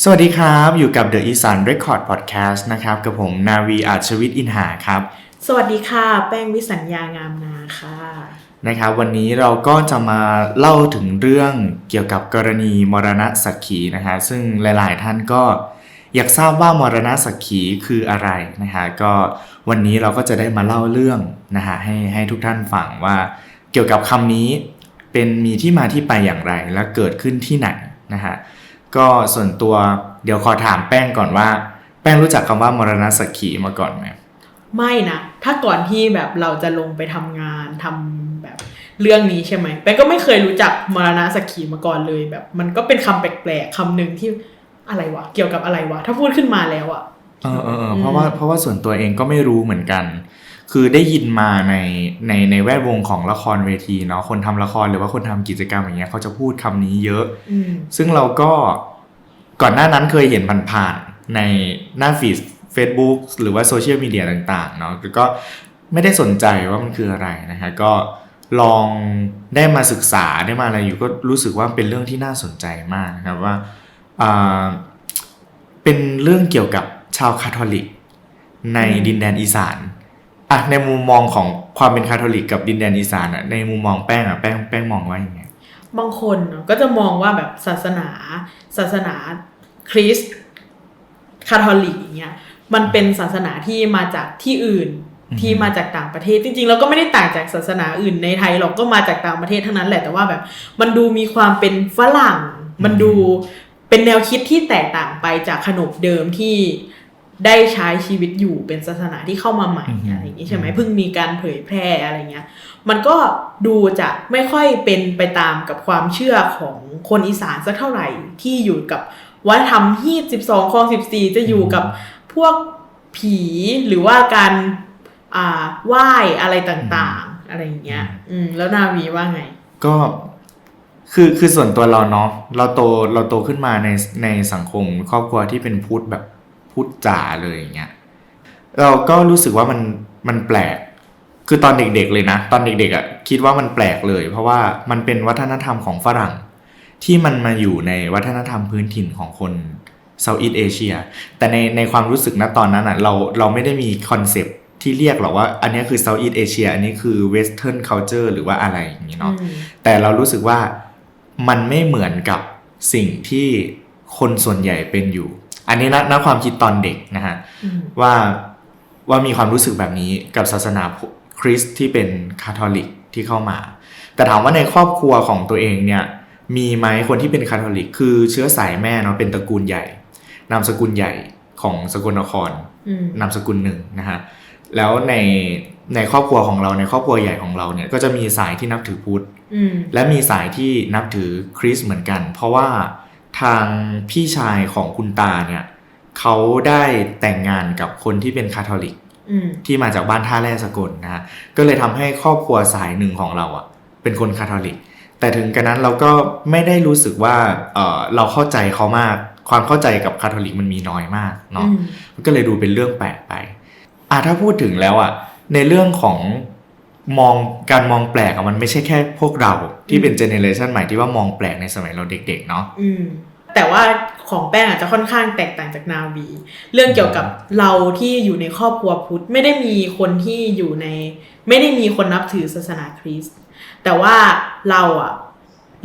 สวัสดีครับ อยู่กับ The อีสาน Record Podcast นะครับ กับผมนาวีอาชวิทย์อินหาครับ สวัสดีค่ะ แป้งวิสัญญางามนาค่ะ นะครับ วันนี้เราก็จะมาเล่าถึงเรื่องเกี่ยวกับกรณีมรณะสักขีนะฮะซึ่งหลายๆท่านก็อยากทราบว่ามรณะสักขีคืออะไรนะฮะก็วันนี้เราก็จะได้มาเล่าเรื่องนะฮะให้ให้ทุกท่านฟังว่าเกี่ยวกับคำนี้เป็นมีที่มาที่ไปอย่างไรและเกิดขึ้นที่ไหนนะฮะ ก็ส่วนตัวเดี๋ยวขอถามแป้งก่อนว่า แป้งรู้จักคำว่ามรณะสักขีมาก่อนไหมไม่นะ ถ้าก่อนที่แบบเราจะลงไปทำงานทำแบบเรื่องนี้ใช่ไหมแป้งก็ไม่เคยรู้จักมรณะสักขีมาก่อนเลยแบบ มันก็เป็นคำแปลกๆคำหนึ่งที่อะไรวะเกี่ยวกับอะไรวะถ้าพูดขึ้นมาแล้วอะเออเออเออเพราะว่าเพราะว่าส่วนตัวเองก็ไม่รู้เหมือนกัน คือได้ยินมาในในในแวดวงของละครเวทีเนาะคนทำละครหรือว่าคนทำกิจกรรมอย่างเงี้ยเขาจะพูดคำนี้เยอะอืมซึ่งเราก็ก่อนหน้านั้นเคยเห็นผ่านๆในหน้าฟีด Facebook หรือว่าโซเชียลมีเดียต่างๆเนาะแต่ก็ไม่ได้สนใจว่ามันคืออะไรนะฮะก็ลองได้มาศึกษาได้มาอะไรอยู่ก็รู้สึกว่าเป็นเรื่องที่น่าสนใจมากนะครับว่าอ่าเป็นเรื่องเกี่ยวกับชาวคาทอลิกในดินแดนอีสาน อะในมุมมองของความเป็นคาทอลิกกับดินแดนอีสานอะในมุมมองแป้งอะแป้งแป้งมองว่ายังไงบางคนเนอะก็จะมองว่าแบบศาสนา ศาสนาคริสต์คาทอลิกอย่างเงี้ยมันเป็นศาสนาที่มาจากที่อื่นอืมที่มาจากต่างประเทศจริงๆเราก็ไม่ได้ต่างจากศาสนาอื่นในไทยหรอกก็มาจากต่างประเทศทั้งนั้นแหละแต่ว่าแบบ มันดูมีความเป็นฝรั่ง มันดูเป็นแนวคิดที่แตกต่างไปจากขนบเดิมที่ ได้ใช้ชีวิตอยู่เป็นศาสนาที่เข้ามาใหม่อืมอะไรอย่างนี้ใช่ไหมอืมเพิ่งมีการเผยแพร่อะไรเงี้ย มันก็ดูจะไม่ค่อยเป็นไปตามกับความเชื่อของคนอีสานสักเท่าไหร่ที่อยู่กับวัฒนธรรมที่สิบสองคลองสิบสี่จะอยู่กับพวกผีหรือว่าการอ่าไหว้อะไรต่างๆ อะไรอย่างเงี้ย อืม แล้วนาวีว่าไง ก็คือคือส่วนตัวเราเนาะเราโตเราโตขึ้นมาในในสังคมครอบครัวที่เป็นพุทธแบบ พุทธจ๋าเลยอย่างเงี้ยเราก็รู้สึกว่ามันมันแปลก คือตอนเด็กๆเลยนะ ตอนเด็กๆอะ่ะคิดว่ามันแปลกเลย เพราะว่ามันเป็นวัฒนธรรมของฝรั่ง ที่มันมาอยู่ในวัฒนธรรมพื้นถิ่นของคนเซาท์อีสเอเชียแต่ในในความรู้สึกนะตอนนั้นอะ่ะเราเราไม่ได้มีคอนเซปต์ที่เรียกหรอกว่าอันนี้คือเซาท์อีสเอเชียอันนี้คือเวสเทิร์นเค t เจอร์หรือว่าอะไรอย่างนี้เนาะอืมแต่เรารู้สึกว่ามันไม่เหมือนกับสิ่งที่คนส่วนใหญ่เป็นอยู่ อันนี้นะนความคิดตอนเด็กนะฮะอืมว่าว่ามีความรู้สึกแบบนี้กับศาสนาคริสต์ที่เป็นคาทอลิกที่เข้ามา แต่ถามว่าในครอบครัวของตัวเองเนี่ยมีไหมคนที่เป็นคาทอลิก คือเชื้อสายแม่เนาะเป็นตระกูลใหญ่ นามสกุลใหญ่ของสกลนครอืมนามสกุลหนึ่งนะฮะแล้วในในครอบครัวของเราในครอบครัวใหญ่ของเราเนี่ยก็จะมีสายที่นับถือพุทธอืมและมีสายที่นับถือคริสต์เหมือนกัน เพราะว่า ทางพี่ชายของคุณตาเนี่ยเขาได้แต่งงานกับคนที่เป็นคาทอลิกอืมที่มาจากบ้านท่าแร่สกลนะฮะก็เลยทำให้ครอบครัวสายหนึ่งของเราอะ่ะ เป็นคนคาทอลิก แต่ถึงกระนั้นเราก็ไม่ได้รู้สึกว่าเออเราเข้าใจเขามาก ความเข้าใจกับคาทอลิกมันมีน้อยมากเนาะอืมมันก็เลยดูเป็นเรื่องแปลกไปอะถ้าพูดถึงแล้วอะ ในเรื่องของมองการมองแปลกอะมันไม่ใช่แค่พวกเราที่เป็นเจเนเรชันใหม่ที่ว่ามองแปลกในสมัยเราเด็ก ๆ เนาะอืม แต่ว่าของแป้งอาจจะค่อนข้างแตกต่างจากนาวี เรื่องเกี่ยวกับเราที่อยู่ในครอบครัวพุทธไม่ได้มีคนที่อยู่ใน ไม่ได้มีคนนับถือศาสนาคริสต์แต่ว่าเราอะ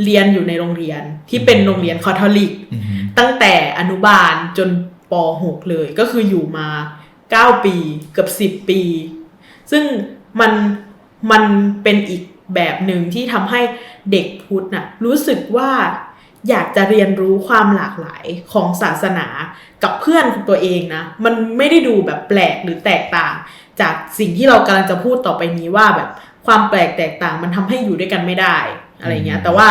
เรียนอยู่ในโรงเรียนที่เป็นโรงเรียนคาทอลิกอือฮึตั้งแต่อนุบาลจนป .6 เลยก็คืออยู่มา 9 ปีเกือบ 10 ปี ซึ่งมันมันเป็นอีกแบบหนึ่งที่ทำให้เด็กพุทธน่ะรู้สึกว่า อยากจะเรียนรู้ความหลากหลายของศาสนากับเพื่อนของตัวเองนะ มันไม่ได้ดูแบบแปลกหรือแตกต่าง จากสิ่งที่เรากำลังจะพูดต่อไปนี้ว่าแบบความแปลกแตกต่างมันทำให้อยู่ด้วยกันไม่ได้อะไรเงี้ย แต่ว่า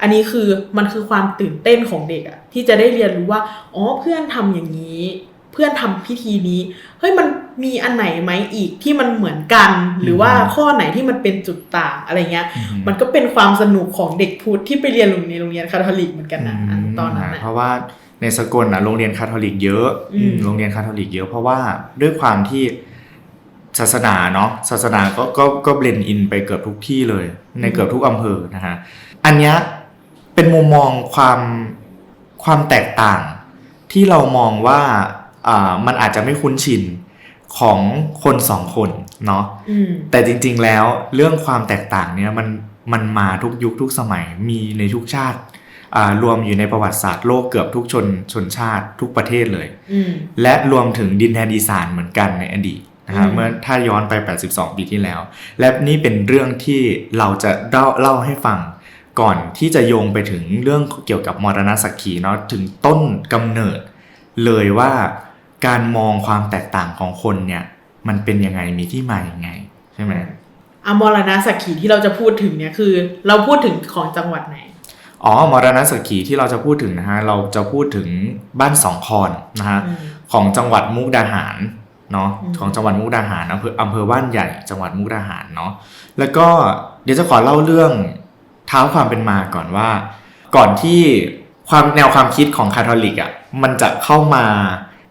อันนี้คือมันคือความตื่นเต้นของเด็กอะที่จะได้เรียนรู้ว่า อ๋อเพื่อนทำอย่างนี้เพื่อนทำพิธีนี้เฮ้ยมันมีอันไหนไหมอีกที่มันเหมือนกัน หรือว่าข้อไหนที่มันเป็นจุดต่างอะไรเงี้ยอือฮึมันก็เป็นความสนุกของเด็กพุทธที่ไปเรียนในโรงเรียนคาทอลิกเหมือนกันนะมตอนนั้นนะเพราะว่าในสกลอะโรงเรียนคาทอลิกเยอะอืมอืมโรงเรียนคาทอลิกเยอะเพราะว่าด้วยความที่ศาสนาเนาะศาสนาก็ก็ก็เบลนอินไปเกือบทุกที่เลย ในเกือบทุกอำเภอนะฮะอันเนี้ยเป็นมุมมองความความแตกต่างที่เรามองว่าอ่า มันอาจจะไม่คุ้นชินของคนสองคนเนาะอืมแต่จริง ๆแล้วเรื่องความแตกต่างเนี่ยมันมันมาทุกยุคทุกสมัยมีในทุกชาติอ่ารวมอยู่ในประวัติศาสตร์โลกเกือบทุกชนชนชาติทุกประเทศเลยอืมและรวมถึงดินแดนอีสานเหมือนกันในอดีตนะครับอืมเมื่อถ้าย้อนไป 82 ปีที่แล้ว และนี่เป็นเรื่องที่เราจะเล่าเล่าให้ฟังก่อนที่จะโยงไปถึงเรื่องเกี่ยวกับมรณสักขีเนาะถึงต้นกำเนิดเลยว่า การมองความแตกต่างของคนเนี่ย มันเป็นยังไงมีที่มายังไง ใช่ไหมอมรณะสักขีที่เราจะพูดถึงเนี่ยคือ เราพูดถึงของจังหวัดไหนอ๋อมรณสักขีที่เราจะพูดถึงนะฮะเราจะพูดถึงบ้านสองคอนนะฮะอืมของจังหวัดมุกดาหารเนาะอืมของจังหวัดมุกดาหารอำเภออำเภอบ้านใหญ่จังหวัดมุกดาหารเนาะแล้วก็เดี๋ยวจะขอเล่าเรื่องเท้าความเป็นมาก่อนว่า ก่อนที่ความแนวความคิดของคาทอลิกอะ่ะมันจะเข้ามา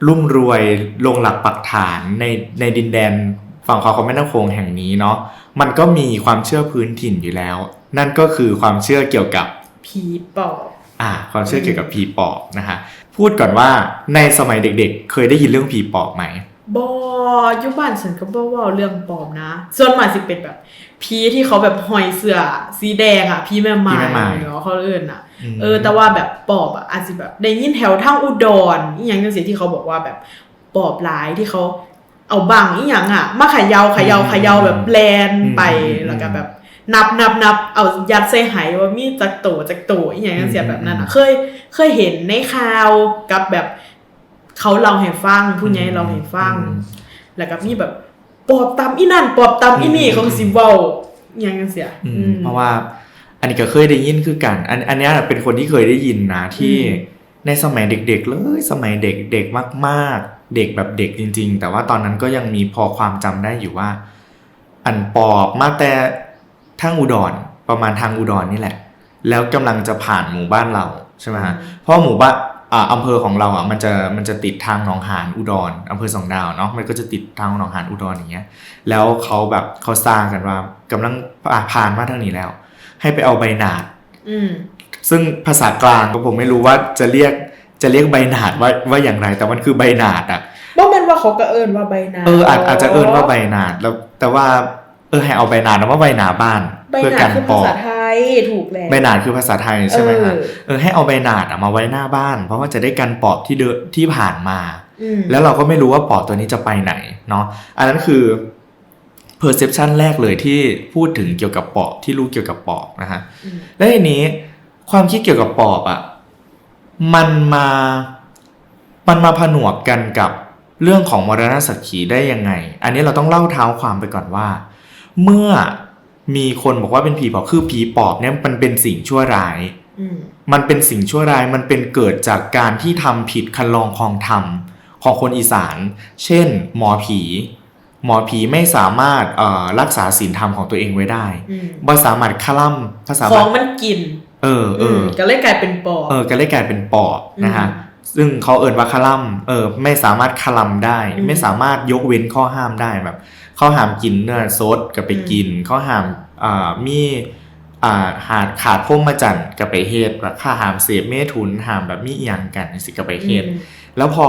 รุ่มรวยลงหลักปักฐานในในดินแดนฝั่งขวาของแม่น้ำโขงแห่งนี้เนาะมันก็มีความเชื่อพื้นถิ่นอยู่แล้ว นั่นก็คือความเชื่อเกี่ยวกับผีปอบอ่าความเชื่อเกี่ยวกับผีปอบนะฮะพูดก่อนว่าในสมัยเด็กๆ เคยได้ยินเรื่องผีปอบไหมบอยุบ้านฉันก็บ่เว่าเรื่องปอบนะ ส่วนมากสิเป็นแบบ ผีที่เขาแบบห้อยเสื้อสีแดงอะผีแม่ไม้ผีแม่ไม้เนาะเขาเอื่นอะมเออ แต่ว่าแบบปอบอะอาจจะแบบได้ยินแถวทางอุดรอีหยังจังซี่ที่เขาบอกว่าแบบปอบหลายที่เขาเอาบังอีหยังอะมาเขยาเขยาเขยาแบบแลนไปแล้วก็แบบนับนับนับเอายัดใส่ไหว่ามีจักโตจักโตอีหยังจังซี่แบบนั้นอะเคยเคยเห็นในข่าวกับแบบเขาเล่าให้ฟังผู้ใหญ่เล่าให้ฟังอืมแล้วก็มีแบบ ปอบตามอีนั่นปอบตามอีนี่อืมเขาก็สิเว้าอหยังจังซี่อะอืมอืมเพราะว่าอันนี้ก็เคยได้ยินคือกัน อันอันเนี้ยเป็นคนที่เคยได้ยินนะที่อืมในสมัยเด็กๆเลยสมัยเด็กเด็กมากๆ เด็กแบบเด็กจริง ๆ แต่ว่าตอนนั้นก็ยังมีพอความจำได้อยู่ว่า อันปอบมาแต่ทางอุดรประมาณทางอุดรนี่แหละ แล้วกำลังจะผ่านหมู่บ้านเราใช่ไหมฮะเพราะหมู่บ้าน อ่าอำเภอของเราอะมันจะมันจะติดทางหนองหานอุดรอำเภอสองดาวเนาะมันก็จะติดทางหนองหานอุดรอย่างเงี้ย แล้วเขาแบบเขาสร้างกันว่ากำลังอะผ่านมาทางนี้แล้ว ให้ไปเอาใบหนาดอืมซึ่งภาษากลางก็ผมไม่รู้ว่าจะเรียกจะเรียกใบหนาดว่าว่าอย่างไรแต่มันคือใบหนาดอะบ่แม่นว่าเขาก็เอิ้นว่าใบหน้าเอออาจอาจจะเอิ้นว่าใบหนาดแล้วแต่ว่าเออให้เอาใบหนาดนะว่าใบหนาบ้านใบเพื่อหน้ากันคือปภาอษาบไทย ถูกแล้วใบหนาดคือภาษาไทยใช่ไหมฮะเออเออให้เอาใบหนาดอะมาไว้หน้าบ้าน เพราะว่าจะได้กันปอบที่เดินที่ผ่านมาอืมแล้วเราก็ไม่รู้ว่าปอบตัวนี้จะไปไหนเนาะอันนั้นคือ perception แรกเลยที่พูดถึงเกี่ยวกับปอบที่รู้เกี่ยวกับปอบนะฮะอืมและทีนี้ความคิดเกี่ยวกับปอบอะ่ะมันมามันมาผนวกกันกับเรื่องของมรณะสักขีได้ยังไง อันนี้เราต้องเล่าเท้าความไปก่อนว่า เมื่อ มีคนบอกว่าเป็นผีปอบคือผีปอบเนี่ยมันเป็นสิ่งชั่วร้ายอืมมันเป็นสิ่งชั่วร้ายมันเป็นเกิดจากการที่ทำผิดคันลองคลองธรรมของคนอีสาน เช่น หมอผี หมอผีไม่สามารถเอ่อรักษาศีลธรรมของตัวเองไว้ได้อืมบ่สามารถคล่ำภาษาของมันกิน เออเออมก็เลยกลายเป็นปอบเออก็เลยกลายเป็นปอบนะฮะอืมซึ่งเขาเอ่นว่าคลัมเออไม่สามารถคลัมได้อืมไม่สามารถยกเว้นข้อห้ามได้แบบ เขาห้ามกินเนื้อสดก็ไปกิน เขาห้ามอ่ามีอ่าหาดขาดพรหมจันทร์ก็ไปเฮ็ดแบบค่าห้ามเสพเมถุนห้ามแบบมีอหย่างกันสิก็ไปเฮ็ดอืมแล้วพอ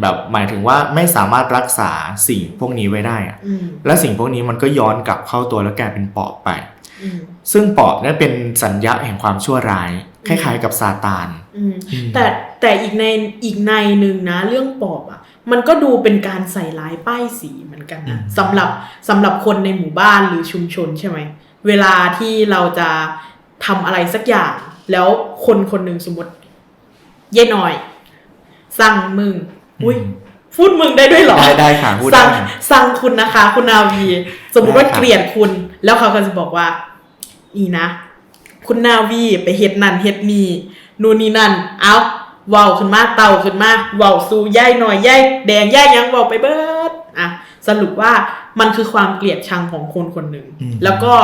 แบบหมายถึงว่าไม่สามารถรักษาสิ่งพวกนี้ไว้ได้อะอืมและสิ่งพวกนี้มันก็ย้อนกลับเข้าตัวแล้วกลายเป็นปอบไปอืมซึ่งปอบเนี่ยเป็นสัญญาแห่งความชั่วร้าย คล้ายๆ กับซาตานอืมอืมแต่แต่อีกในอีกในหนึ่งนะ เรื่องปอบอะ มันก็ดูเป็นการใส่ร้ายป้ายสีเหมือนกันนะสำหรับสำหรับคนในหมู่บ้านหรือชุมชนใช่ไหมเวลาที่เราจะทำอะไรสักอย่าง แล้วคนคนหนึ่งสมมติ เย่หน่อย สั่งมึง อุ้ยอืมพูดมึงได้ด้วยเหรอ ได้ได้ค่ะพูดสั่งได้สั่งคุณนะคะ คุณนาวี สมมุติว่าได้ค่ะเกลียดคุณ แล้วเขาก็จะบอกว่า นี่นะ คุณนาวีไปเฮ็ดนั่นเฮ็ดนี่นู่นนี่นั่น เอา เว้าขึ้นมาเต่าขึ้นมาเว้าสู่ย่ายหน่อยย่ายแดงย่ายหยังเว้าไปเบิดอะสรุปว่ามันคือความเกลียดชังของคนคนหนึ่งอืมแล้วก็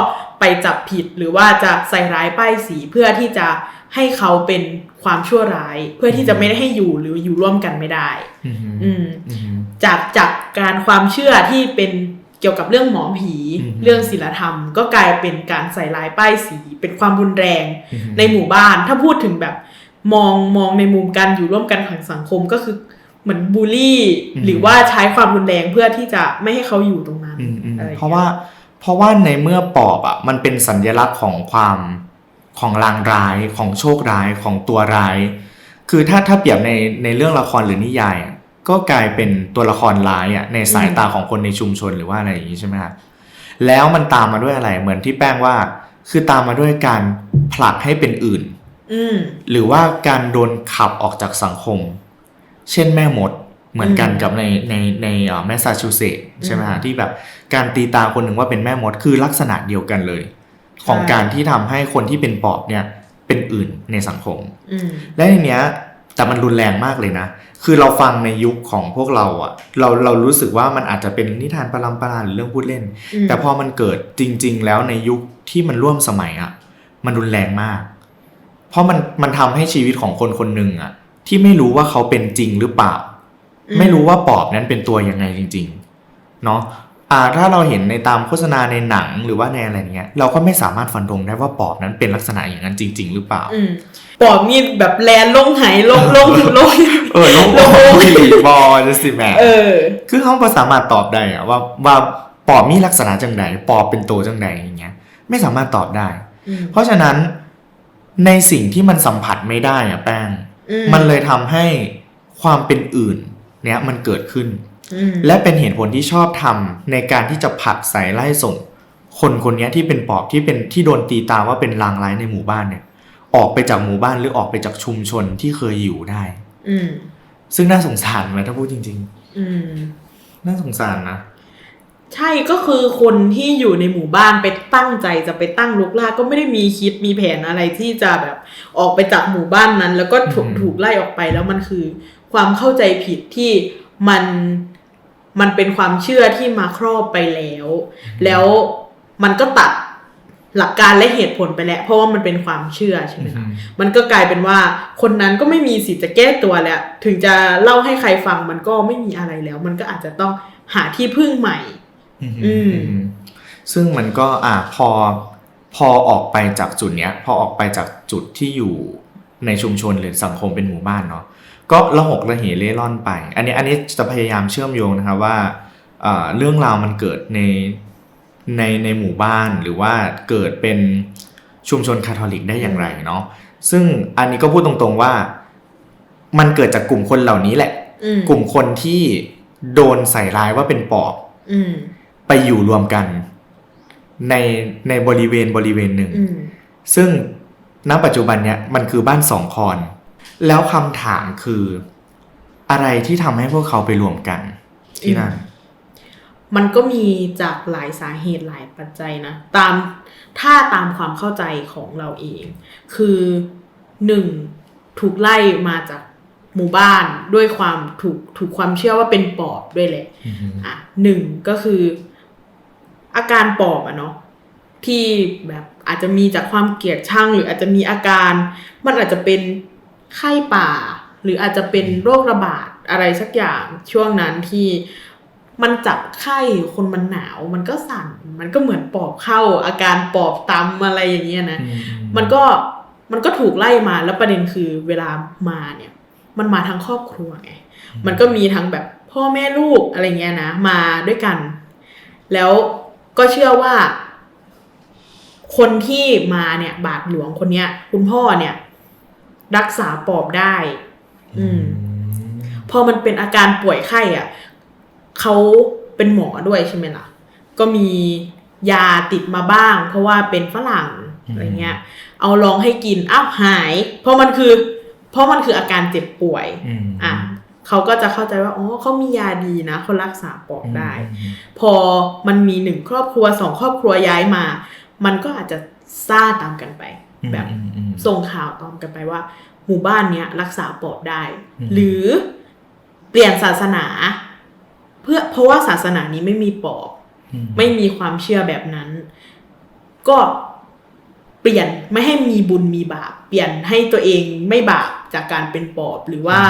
ไปจับผิดหรือว่าจะใส่ร้ายป้ายสีเพื่อที่จะให้เขาเป็นความชั่วร้าย เพื่อที่จะไม่ได้ให้อยู่หรืออยู่ร่วมกันไม่ได้ อืมอืมอืมจากจากการความเชื่อที่เป็นเกี่ยวกับเรื่องหมอผีอืมเรื่องศีลธรรม ก็กลายเป็นการใส่ร้ายป้ายสี เป็นความรุนแรงอืมในหมู่บ้าน ถ้าพูดถึงแบบ มองมองในมุมการอยู่ร่วมกันของสังคมก็คือเหมือนบูลลี่อืมหรือว่าใช้ความรุนแรงเพื่อที่จะไม่ให้เขาอยู่ตรงนั้นอืมอืมอไอย่งงี้ยเพราะว่าเพราะว่าในเมื่อปอบอะมันเป็นสัญลักษณ์ของความของลางร้ายของโชคร้ายของตัวร้าย คือถ้าถ้าเปรียบในในเรื่องละครหรือนิยายอะก็กลายเป็นตัวละครร้ายอะในสายตาของคนในชุมชนหรือว่าอะไรอย่างนี้ใช่ไหมครับแล้วมันตามมาด้วยอะไรเหมือนที่แป้งว่า คือตามมาด้วยการผลักให้เป็นอื่นอืม หรือว่าการโดนขับออกจากสังคม เช่นแม่มดเหมือนกันอืมกับในในในแมสซาชูเซตส์ใช่ไหมอืฮะมที่แบบการตีตาคนหนึ่งว่าเป็นแม่มดคือลักษณะเดียวกันเลย ของการที่ทำให้คนที่เป็นปอบเนี่ยเป็นอื่นในสังคมอืมและทีเนี้ยแต่มันรุนแรงมากเลยนะ คือเราฟังในยุคของพวกเราอะเราเรารู้สึกว่ามันอาจจะเป็นนิทานประลำประลาหรือเรื่องพูดเล่นอืมแต่พอมันเกิดจริง ๆ แล้วในยุคที่มันร่วมสมัยอะมันรุนแรงมาก เพราะมันมันทำให้ชีวิตของคนคนหนึ่งอะที่ไม่รู้ว่าเขาเป็นจริงหรือเปล่า อืม ไม่รู้ว่าปอบนั้นเป็นตัวยังไงจริง ๆ เนาะอ่าถ้าเราเห็นในตามโฆษณาในหนังหรือว่าในอะไรเงี้ย เราก็ไม่สามารถฟันธงได้ว่าปอบนั้นเป็นลักษณะอย่างนั้นจริง ๆ หรือเปล่า อืมปอบนี่แบบแลนลงไหลงลงลง เออโลกโลกวิลีบอลสิแม่เออ คือเขาบ่สามารถตอบได้อะว่าว่าปอบมีลักษณะจังใดปอบเป็นตัวจังใดอย่างเงี้ย ไม่สามารถตอบได้ อืมเพราะฉะนั้น ในสิ่งที่มันสัมผัสไม่ได้อะแป้งอืมันเลยทำให้ความเป็นอื่น เนี้ยมันเกิดขึ้นอืมและเป็นเหตุผลที่ชอบทำในการที่จะผลักใส่ไล่ส่ง คนคนเนี้ยที่เป็นปอบที่เป็นที่โดนตีตาว่าเป็นลางร้ายในหมู่บ้านเนี่ย ออกไปจากหมู่บ้านหรือออกไปจากชุมชนที่เคยอยู่ได้อืมซึ่งน่าสงสารไหมถ้าพูดจริงอืมๆน่าสงสารนะ ใช่ก็คือคนที่อยู่ในหมู่บ้านไปตั้งใจจะไปตั้งลกลากก็ไม่ได้มีคิดมีแผนอะไรที่จะแบบออกไปจากหมู่บ้านนั้น แล้วก็ถูกอืมถูกไล่ออกไปแล้วมันคือ ความเข้าใจผิดที่มันมันเป็นความเชื่อที่มาครอบไปแล้ว แล้วมันก็ตัดหลักการและเหตุผลไปแล้ว เพราะว่ามันเป็นความเชื่อใช่ไหมคะมันก็กลายเป็นว่าคนนั้นก็ไม่มีสิทธิ์จะแก้ตัวแล้ว ถึงจะเล่าให้ใครฟังมันก็ไม่มีอะไรแล้ว มันก็อาจจะต้องหาที่พึ่งใหม่ อืมซึ่งมันก็อะพอพอออกไปจากจุดเนี้ย พอออกไปจากจุดที่อยู่ในชุมชนหรือสังคมเป็นหมู่บ้านเนาะก็ระหกระเหเล่ร่อนไป อันนี้อันนี้จะพยายามเชื่อมโยงนะครับว่าอ่าเรื่องราวมันเกิดในในในหมู่บ้านหรือว่าเกิดเป็นชุมชนคาทอลิกได้อย่างไรเนาะซึ่งอันนี้ก็พูดตรงๆว่า มันเกิดจากกลุ่มคนเหล่านี้แหละอืมกลุ่มคนที่โดนใส่ร้ายว่าเป็นปอบอืม ไปอยู่รวมกัน ในในบริเวณบริเวณหนึ่งอืมซึ่งณปัจจุบันเนี้ยมันคือบ้านสองคอน แล้วคำถามคือ อะไรที่ทำให้พวกเขาไปรวมกันที่นั่นมันก็มีจากหลายสาเหตุหลายปัจจัยนะ ตามถ้าตามความเข้าใจของเราเอง คือหนึ่งถูกไล่มาจากหมู่บ้านด้วยความถูกถูกความเชื่อว่าเป็นปอบด้วยแหละอะหนึ่งก็คือ อาการปอบอะเนาะที่แบบอาจจะมีจากความเกลียดชังหรืออาจจะมีอาการ มันอาจจะเป็นไข้ป่า หรืออาจจะเป็นโรคระบาดอะไรสักอย่างช่วงนั้นที่มันจับไข้คนมันหนาวมันก็สั่น มันก็เหมือนปอบเข้า อาการปอบตำอะไรอย่างเงี้ยนะมันก็มันก็ถูกไล่มาแล้วประเด็นคือเวลามาเนี่ย มันมาทั้งครอบครัวไงมันก็มีทั้งแบบพ่อแม่ลูกอะไรเงี้ยนะมาด้วยกัน แล้ว ก็เชื่อว่า คนที่มาเนี่ย บาทหลวงคนเนี้ย คุณพ่อเนี่ย รักษาปอบได้ อืม พอมันเป็นอาการป่วยไข้อะเขาเป็นหมอด้วยใช่ไหมล่ะ ก็มียาติดมาบ้าง เพราะว่าเป็นฝรั่งอืมอะไรเงี้ย เอาลองให้กินอ้าวหาย เพราะมันคือ เพราะมันคืออาการเจ็บป่วยอะ เขาก็จะเข้าใจว่าอ๋อเขามียาดีนะเขารักษาปอบได้ พอมันมีหนึ่งครอบครัวสองครอบครัวย้ายมา มันก็อาจจะซ่าตามกันไป แบบส่งข่าวตามกันไปว่า หมู่บ้านเนี้ยรักษาปอบได้อืมหรือเปลี่ยนศาสนา เพื่อเพราะว่าศาสนานี้ไม่มีปอบไม่มีความเชื่อแบบนั้น ก็เปลี่ยนไม่ให้มีบุญมีบาป เปลี่ยนให้ตัวเองไม่บาปจากการเป็นปอบ หรือว่า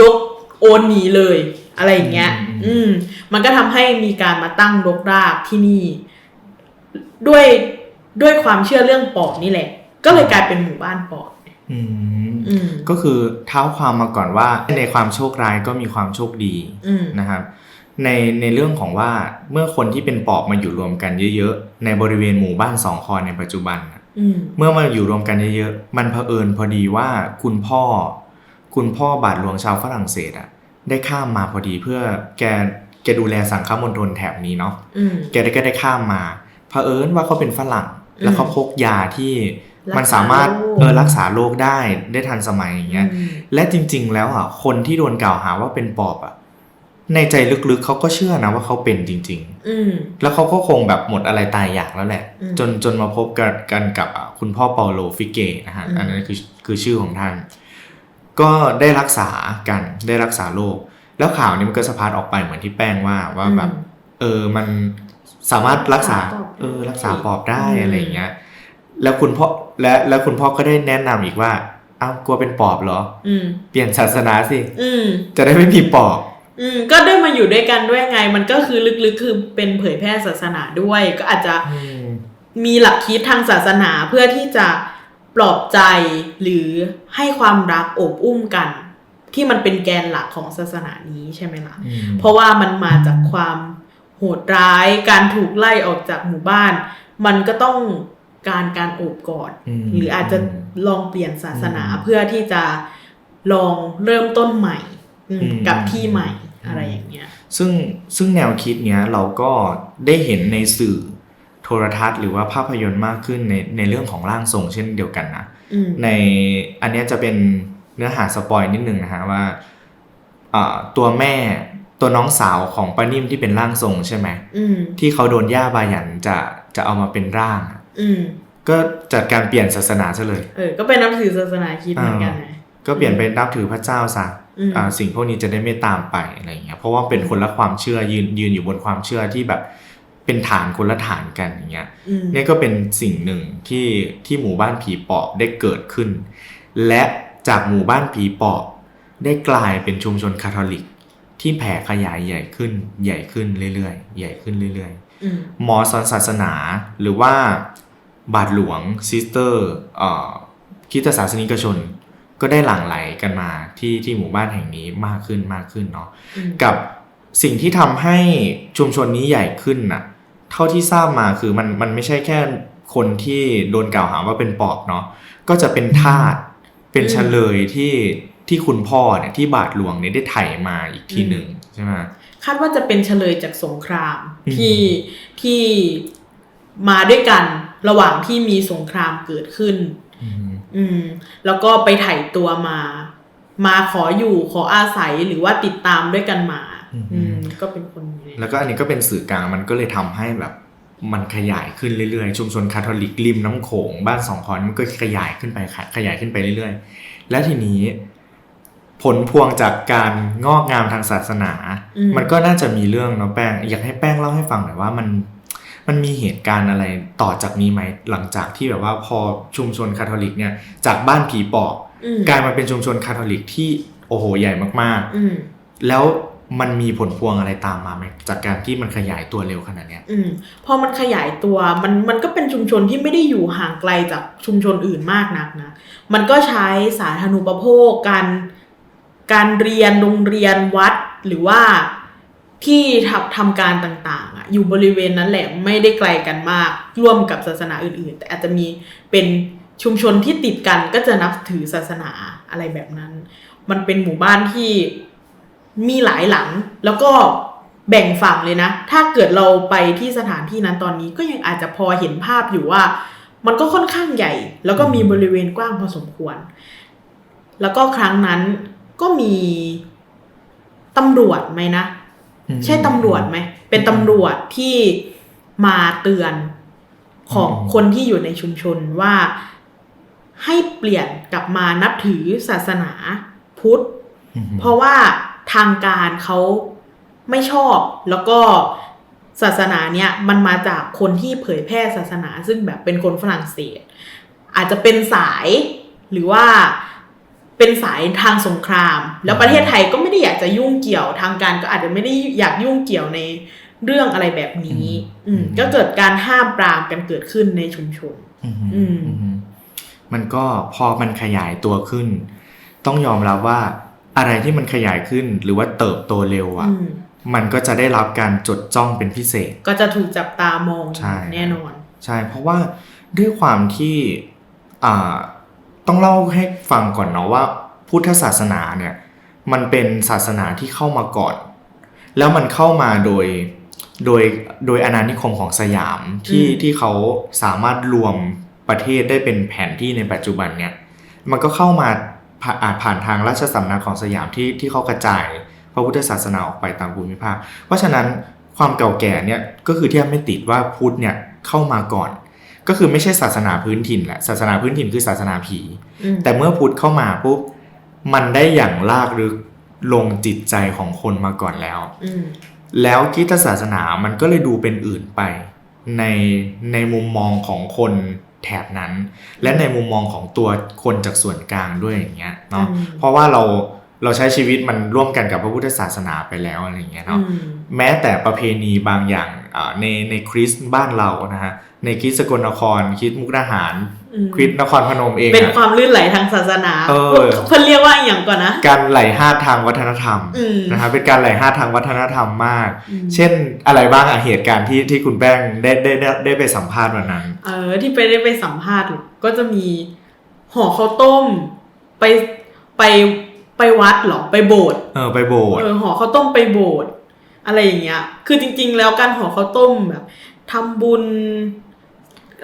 ยกโอนหนีเลยอะไรอย่างเงี้ย อืมอืมมันก็ทำให้มีการมาตั้งรกรากที่นี่ ด้วยด้วยความเชื่อเรื่องปอบนี่แหละ ก็เลยกลายเป็นหมู่บ้านปอบอืมอืมก็คือเท้าความมาก่อนว่าในความโชคร้ายก็มีความโชคดีอืมนะครับในในเรื่องของว่าเมื่อคนที่เป็นปอบมาอยู่รวมกันเยอะๆ ในบริเวณหมู่บ้านสองคอนในปัจจุบันน่ะอืมเมื่อมาอยู่รวมกันเยอะๆ มันเผอิญพอดีว่าคุณพ่อ คุณพ่อบาทหลวงชาวฝรั่งเศสอะได้ข้ามมาพอดีเพื่อแกแกดูแลสังคมณฑลแถบนี้เนาะอืมแกได้ก็ได้ข้ามมาเผอิญว่าเขาเป็นฝรั่งอืมแล้วเขาพกยาที่รักษามันสามารถโรคเออรักษาโรคได้ได้ทันสมัยอย่างเงี้ยอืมและจริง ๆ แล้วอะคนที่โดนกล่าวหาว่าเป็นปอบอะในใจลึกๆเขาก็เชื่อนะว่าเขาเป็นจริงอืมๆแล้วเขาก็คงแบบหมดอะไรตายอยากแล้วแหละอืมจนจนมาพบกันกันกับอะคุณพ่อเปาโลฟิเกนะฮะอืมอันนั้นคือคือชื่อของท่าน ก็ได้รักษากันได้รักษาโรคแล้วข่าวนี้มันก็สะพัดออกไปเหมือนที่แป้งว่าว่าแบบเออมันสามารถรักษารักษาปอบได้เออรักษาปอบได้อืมอะไรอย่างเงี้ยแล้วคุณพ่อและแล้วคุณพ่อก็ได้แนะนำอีกว่าอ้าวกลัวเป็นปอบเหรอ อืมเปลี่ยนศาสนาสิ อืมจะได้ไม่มีปอบ อืมก็ได้มาอยู่ด้วยกันด้วยไง มันก็คือลึกๆคือเป็นเผยแพร่ศาสนาด้วย ก็อาจจะมีหลักคิดทางศาสนาเพื่อที่จะ ปลอบใจหรือให้ความรักโอบอุ้มกัน ที่มันเป็นแกนหลักของศาสนานี้ใช่ไหมล่ะอืมเพราะว่ามันมาจากความโหดร้ายการถูกไล่ออกจากหมู่บ้าน มันก็ต้องการการโอบกอดอืมหรืออาจจะลองเปลี่ยนศาสนาอืมเพื่อที่จะลองเริ่มต้นใหม่อืมอืมกับที่ใหม่อืมอะไรอย่างเงี้ย ซึ่งซึ่งแนวคิดเนี้ยเราก็ได้เห็นในสื่อโท รทัศน์หรือว่าภาพยนตร์มากขึ้นในในเรื่องของร่างทรงเช่นเดียวกันนะอืมในอันเนี้ยจะเป็นเนื้อหาสปอยนิดนึงนะฮะว่าอ่าตัวแม่ตัวน้องสาวของป้านิ่มที่เป็นร่างทรงใช่ไหมอืมที่เขาโดนย่าบายันจะจะเอามาเป็นร่างอะอืมก็จัดการเปลี่ยนศาสนาซะเลยเออก็เป็นนับถือศาสนาคริดเหมือนกันนะก็เปลี่ยนเป็นนับถือพระเจ้าซะอืมอ่าสิ่งพวกนี้จะได้ไม่ตามไปอะไรอย่างเงี้ยเพราะว่าเป็นคนละความเชื่อยืนยืนอยู่บนความเชื่อที่แบบ เป็นฐานคนละฐานกันอย่างเงี้ยอืมเนี่ยก็เป็นสิ่งหนึ่งที่ที่หมู่บ้านผีปอบได้เกิดขึ้น และจากหมู่บ้านผีปอบได้กลายเป็นชุมชนคาทอลิก ที่แผ่ขยายใหญ่ขึ้น ใหญ่ขึ้นเรื่อยๆ ใหญ่ขึ้นเรื่อยอืมๆหมอสอนศาสนาหรือว่าบาทหลวงซิสเตอร์เอ่อคริดศาสนิกชน ก็ได้หลั่งไหลกันมาที่ที่หมู่บ้านแห่งนี้มากขึ้นมากขึ้นเนาะอืมกับสิ่งที่ทำให้ชุมชนนี้ใหญ่ขึ้นน่ะ เท่าที่ทราบมาคือมันมันไม่ใช่แค่คนที่โดนกล่าวหาว่าเป็นปอบเนาะก็จะเป็นทาสเป็นอืมเฉลยที่ที่คุณพ่อเนี่ยที่บาทหลวงเนี่ยได้ไถ่มาอีกทีอืมหนึ่งใช่ไหมคาดว่าจะเป็นเฉลยจากสงครามอืมที่ที่มาด้วยกันระหว่างที่มีสงครามเกิดขึ้นอืมอืม แล้วก็ไปไถ่ตัวมา มาขออยู่ขออาศัยหรือว่าติดตามด้วยกันมา อืม ก็เป็นคนนี้ แล้วก็อันนี้ก็เป็นสื่อกลางมันก็เลยทำให้แบบมันขยายขึ้นเรื่อยๆ ชุมชนคาทอลิกริมน้ำโขงบ้านสองคอนมันก็ขยายขึ้นไปขยายขึ้นไปเรื่อยๆ และทีนี้ ผลพวงจากการงอกงามทางศาสนาอืมมันก็น่าจะมีเรื่องเนาะแป้ง อยากให้แป้งเล่าให้ฟังหน่อยว่ามันมันมีเหตุการณ์อะไรต่อจากนี้ไหมหลังจากที่แบบว่าพอชุมชนคาทอลิกเนี่ยจากบ้านผีปอบอืมกลายมาเป็นชุมชนคาทอลิกที่โอ้โหใหญ่มากอืมๆแล้ว มันมีผลพวงอะไรตามมาไหมจากการที่มันขยายตัวเร็วขนาดเนี้ย อืมพอมันขยายตัวมันมันก็เป็นชุมชนที่ไม่ได้อยู่ห่างไกลจากชุมชนอื่นมากนักนะ มันก็ใช้สาธารณูปโภคการการเรียนโรงเรียนวัดหรือว่าที่ทำทำการต่างๆอะอยู่บริเวณนั้นแหละไม่ได้ไกลกันมากร่วมกับศาสนาอื่น ๆ แต่อาจจะมีเป็นชุมชนที่ติดกันก็จะนับถือศาสนาอะไรแบบนั้น มันเป็นหมู่บ้านที่ มีหลายหลังแล้วก็แบ่งฝั่งเลยนะ ถ้าเกิดเราไปที่สถานที่นั้นตอนนี้ก็ยังอาจจะพอเห็นภาพอยู่ว่า มันก็ค่อนข้างใหญ่ แล้วก็มีบริเวณกว้างพอสมควร แล้วก็ครั้งนั้นก็มีตำรวจไหมนะอืมใช่ตำรวจไหม เป็นตำรวจที่มาเตือนของอืมคนที่อยู่ในชุมชนว่าให้เปลี่ยนกลับมานับถือศาสนาพุทธอืมเพราะว่า ทางการเขาไม่ชอบ แล้วก็ศาสนาเนี้ยมันมาจากคนที่เผยแพร่ศาสนา ซึ่งแบบเป็นคนฝรั่งเศส อาจจะเป็นสายหรือว่าเป็นสายทางสงคราม แล้วประเทศไทยก็ไม่ได้อยากจะยุ่งเกี่ยวทางการก็อาจจะไม่ได้อยากยุ่งเกี่ยวในเรื่องอะไรแบบนี้ อืมก็เกิดการห้ามปรามกันเกิดขึ้นในชุมชนอืมอืมอืมมันก็พอมันขยายตัวขึ้น ต้องยอมรับว่า อะไรที่มันขยายขึ้นหรือว่าเติบโตเร็วอะ่ะอืมมันก็จะได้รับการจดจ้องเป็นพิเศษ ก็จะถูกจับตามองใช่แน่นอน ใช่ เพราะว่าด้วยความที่อ่าต้องเล่าให้ฟังก่อนเนาะว่า พุทธศาสนาเนี่ยมันเป็นศาสนาที่เข้ามาก่อน แล้วมันเข้ามาโดยโดยโดยอาณานิคมของสยามที่อืมที่เขาสามารถรวมประเทศได้เป็นแผนที่ในปัจจุบันเนี่ยมันก็เข้ามา ผ่าอ่าผ่านทางราชสำนักของสยามที่ที่เขากระจายพระพุทธศาสนาออกไปตามภูมิภาค เพราะฉะนั้นความเก่าแก่เนี่ยก็คือเทียบไม่ติดว่าพุทธเนี่ยเข้ามาก่อน ก็คือไม่ใช่ศาสนาพื้นถิ่นแหละศาสนาพื้นถิ่นคือศาสนาผีอืมแต่เมื่อพุทธเข้ามาปุ๊บมันได้อย่างลากลึกลงจิตใจของคนมาก่อนแล้วอืมแล้วคริสตศาสนามันก็เลยดูเป็นอื่นไป ในในมุมมองของคน แถบนั้น และในมุมมองของตัวคนจากส่วนกลางด้วยอย่างเงี้ยเนาะอืมเพราะว่าเราเราใช้ชีวิตมันร่วมกันกับพระพุทธศาสนาไปแล้วอะไรอย่างเงี้ยอืเนาะมแม้แต่ประเพณีบางอย่างอ่าในในคริสต์บ้านเรานะฮะในคริสต์สกลนครคริสต์มุกดาหารอืม คริสต์นครพนมเองเป็นอะความลื่นไหลทางศาสนาเออเพิ่นเรียกว่าอย่างก่อนนะ การไหลห้าทางวัฒนธรรมอืมนะฮะเป็นการไหลห้าทางวัฒนธรรมมากอืมเช่นอะไรบ้างอะเหตุการณ์ที่ที่คุณแป้งได้ได้ได้ได้ไปสัมภาษณ์วันนั้น เออที่ไปได้ไปสัมภาษณ์ก็จะมีห่อข้าวต้มไปไปไปวัดเหรอไปโบสถ์เออไปโบสถ์เออห่อข้าวต้มไปโบสถ์อะไรอย่างเงี้ย คือจริง ๆ แล้วการห่อข้าวต้มแบบทำบุญ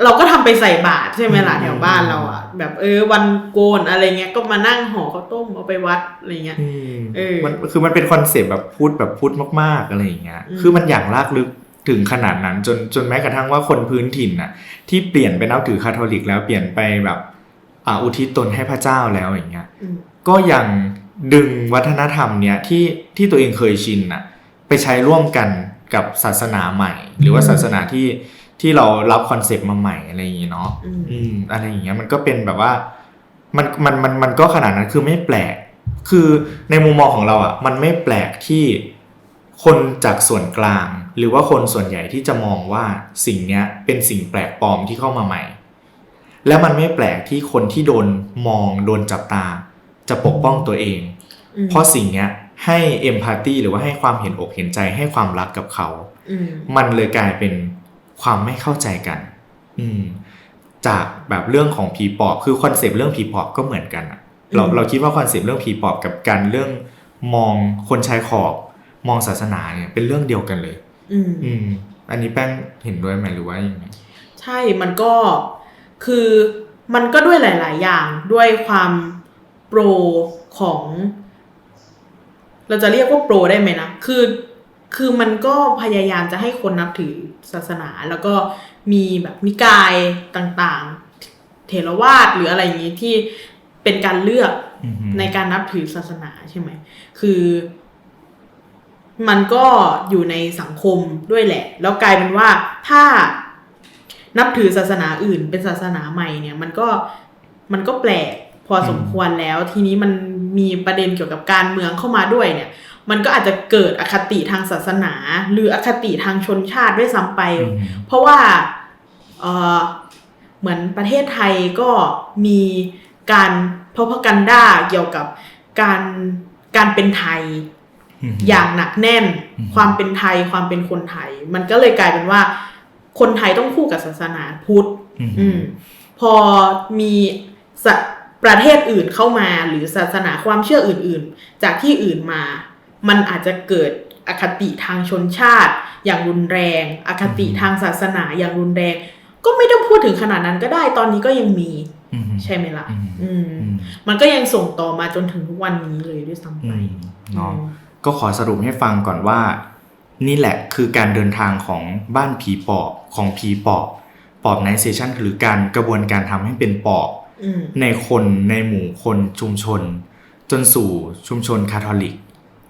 เราก็ทำไปใส่บาตรใช่ไหมล่ะแถวบ้านเราอะแบบเออวันโกนอะไรเงี้ยก็มานั่งห่อข้าวต้มเอาไปวัดอะไรเงี้ยอืมเออมันคือมันเป็นคอนเซปต์แบบพูดแบบพูดมากๆอะไรอย่างเงี้ยอืมคือมันอย่างลากลึกถึงขนาดนั้นจนจนแม้กระทั่งว่าคนพื้นถิ่นน่ะที่เปลี่ยนไปนับถือคาทอลิกแล้วเปลี่ยนไปแบบอ่าอุทิศตนให้พระเจ้าแล้วอย่างเงี้ยอืมก็ยังดึงวัฒนธรรมเนี้ยที่ที่ตัวเองเคยชินน่ะไปใช้ร่วมกันกับศาสนาใหม่ หรือว่าอืมศาสนาที่ ที่เรารับคอนเซปต์มาใหม่อะไรอย่างงี้เนาะอืมอืมอะไรอย่างเงี้ยมันก็เป็นแบบว่ามันมันมันมันก็ขนาดนั้นคือไม่แปลก คือในมุมมองของเราอะ มันไม่แปลกที่คนจากส่วนกลาง หรือว่าคนส่วนใหญ่ที่จะมองว่าสิ่งเนี้ยเป็นสิ่งแปลกปลอมที่เข้ามาใหม่ และมันไม่แปลกที่คนที่โดนมองโดนจับตา จะปกป้องตัวเองอืมเพราะสิ่งเนี้ยให้เอมพัตตีหรือว่าให้ความเห็นอกเห็นใจให้ความรักกับเขาอืมมันเลยกลายเป็น ความไม่เข้าใจกัน อืม จากแบบเรื่องของผีปอบคือคอนเซปต์เรื่องผีปอบก็เหมือนกันอะเราอืมเราคิดว่าคอนเซปต์เรื่องผีปอบกับการเรื่องมองคนชายขอบมองศาสนาเนี่ยเป็นเรื่องเดียวกันเลยอืมอืม อันนี้แป้งเห็นด้วยไหมหรือว่ายังไงใช่มันก็คือมันก็ด้วยหลาย ๆ อย่างด้วยความโปรของ เราจะเรียกว่าโปรได้ไหมนะ คือ คือมันก็พยายามจะให้คนนับถือศาสนา แล้วก็มีแบบนิกายต่างๆ เถรวาทหรืออะไรอย่างนี้ที่เป็นการเลือกอือฮึในการนับถือศาสนาใช่ไหม คือ มันก็อยู่ในสังคมด้วยแหละ แล้วกลายเป็นว่าถ้านับถือศาสนาอื่น เป็นศาสนาใหม่เนี่ย มันก็มันก็แปลกพอสมควรแล้ว ทีนี้มันมีประเด็นเกี่ยวกับการเมืองเข้ามาด้วยเนี่ย มันก็อาจจะเกิดอคติทางศาสนา หรืออคติทางชนชาติด้วยซ้ำไปอืมเพราะว่าเออเหมือนประเทศไทยก็มีการพพกันด้าเกี่ยวกับการการเป็นไทยอืมอย่างหนักแน่นอืมความเป็นไทยความเป็นคนไทย มันก็เลยกลายเป็นว่า คนไทยต้องคู่กับศาสนาพุทธอืมอืมพอมีสะประเทศอื่นเข้ามาหรือศาสนาความเชื่ออื่น ๆ จากที่อื่นมา มันอาจจะเกิดอคติทางชนชาติ อย่างรุนแรง อคติทางศาสนาอย่างรุนแรง ก็ไม่ต้องพูดถึงขนาดนั้นก็ได้ตอนนี้ก็ยังมีอืมใช่ไหมล่ะอืมอืมอืมมันก็ยังส่งต่อมาจนถึงทุกวันนี้เลยด้วยซ้ำไปอืมเนาะก็ขอสรุปให้ฟังก่อนว่า นี่แหละคือการเดินทางของบ้านผีปอบของผีปอบปอบไนเซชันหรือการกระบวนการทำให้เป็นปอบอืมในคนในหมู่คนชุมชน จนสู่ชุมชนคาทอลิก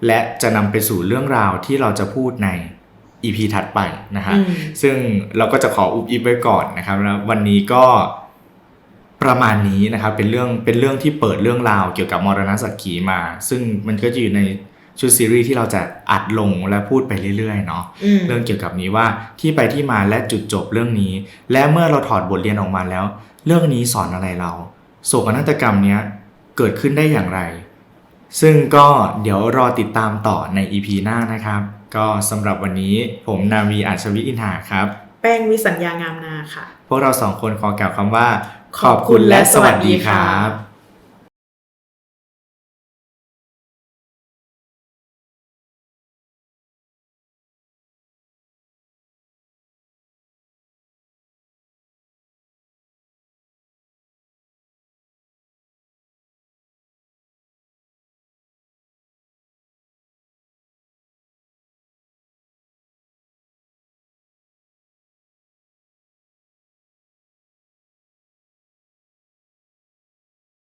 และจะนำไปสู่เรื่องราวที่เราจะพูดใน EP ถัดไปนะฮะอืมซึ่งเราก็จะขออุบอิบไว้ก่อนนะครับแล้ววันนี้ก็ประมาณนี้นะครับเป็นเรื่องเป็นเรื่องที่เปิดเรื่องราวเกี่ยวกับมรณะสักขีมา ซึ่งมันก็จะอยู่ในชุดซีรีส์ที่เราจะอัดลงและพูดไปเรื่อยๆเนาะอืมเรื่องเกี่ยวกับนี้ว่าที่ไปที่มาและจุดจบเรื่องนี้ และเมื่อเราถอดบทเรียนออกมาแล้ว เรื่องนี้สอนอะไรเรา โศกนาฏกรรมเนี้ยเกิดขึ้นได้อย่างไร ซึ่งก็เดี๋ยวรอติดตามต่อใน EP หน้านะครับ ก็สำหรับวันนี้ผมนาวีอาชวิอินหาครับ แป้งวิสัญญางามนาค่ะ พวกเราสองคนขอกล่าวคำว่า ขอบคุณและสวัสดีครับ